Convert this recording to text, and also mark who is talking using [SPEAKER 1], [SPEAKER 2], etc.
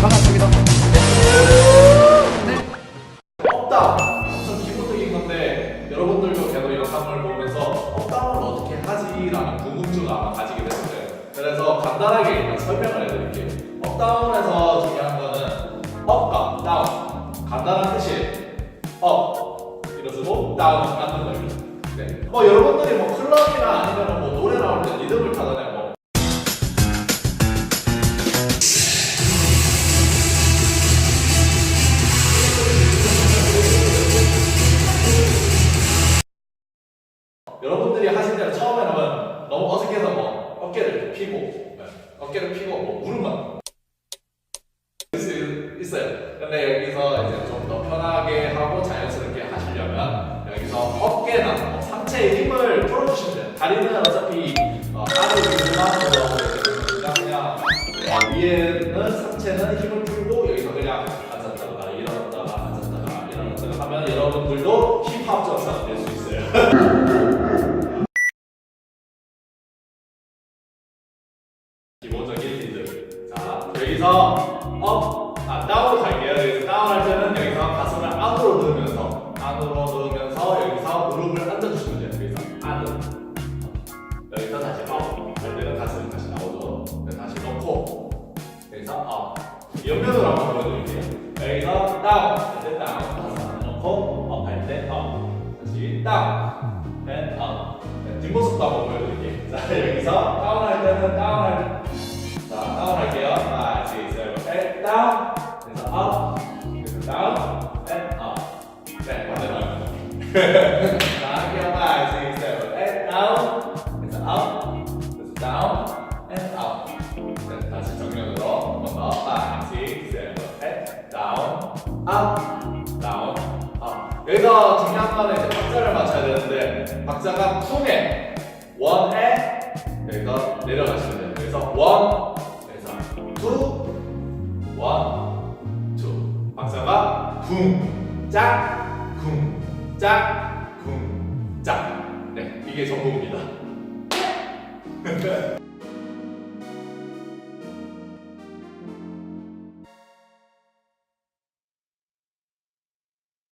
[SPEAKER 1] 반갑습니다.
[SPEAKER 2] 업다운 엄청 기본적인 건데 여러분들도 계속 이런 상을 보면서 업다운을 어떻게 하지라는 궁금증을 아마 가지게 됐을 거예요. 그래서 간단하게 일단 설명을 해드릴게요. 업다운에서 중요한 거는 업과 다운 간단한 뜻이 업 쓰고 다운은 맞는 겁니다. 네. 뭐 여러분들이 뭐 클럽이나 아니면 뭐 노래 나 여러분들이 하실 때 처음에는 너무 어색해서 뭐 어깨를 피고 네, 어깨를 피고 뭐 무릎만 수 있어요. 근데 여기서 이제 좀 더 편하게 하고 자연스럽게 하시려면 여기서 어깨나 뭐 상체에 힘을 풀어주시면 돼요. 다리는 어차피 어, 있으니까 그냥 어, 위에는 상체는 힘을 풀고 여기서 그냥 앉았다가 일어났다가 앉았다가 일어났다가 하면 여러분들도 힙합 전사가 될수 있어요. 여기서 업, 아, 다운 갈게요. 여기서 다운 할 때는 여기서 가슴을 안으로 넣으면서, 안으로 넣으면서 여기서 무릎을 앉아주시면 돼요. 여기서 안으로. 여기서 다시 업. 할 때는 가슴이 다시 나오죠. 네, 다시 넣고, 여기서 업. 옆면으로 한번 보여드릴게요. 여기서 다운, 할때 다운, 가슴 넣고, 업 할 때 업. 다시 다운, 앤 업. 네, 뒷모습도 한번 보여드릴게요. 자, 여기서 다운 할 때는 다운 다운. 그래서 업. 그래서 다운. 앤 업. 네, 반대로 합니다. 자, 할게요. 하나, 둘, 셋, 넷, 다운. 그래서 업. 그래서 다운. 앤 업. 네, 다시 정면으로 한번 더. 하나, 둘, 셋, 넷, 다운. 업. 다운. 업. 여기서 중요한 거는 이제 박자를 맞춰야 되는데 박자가 쿵에 원에 여기서 내려가시면 돼요. 그래서 원, 쿵, 짝, 쿵, 짝, 쿵, 짝. 네, 이게 전부입니다.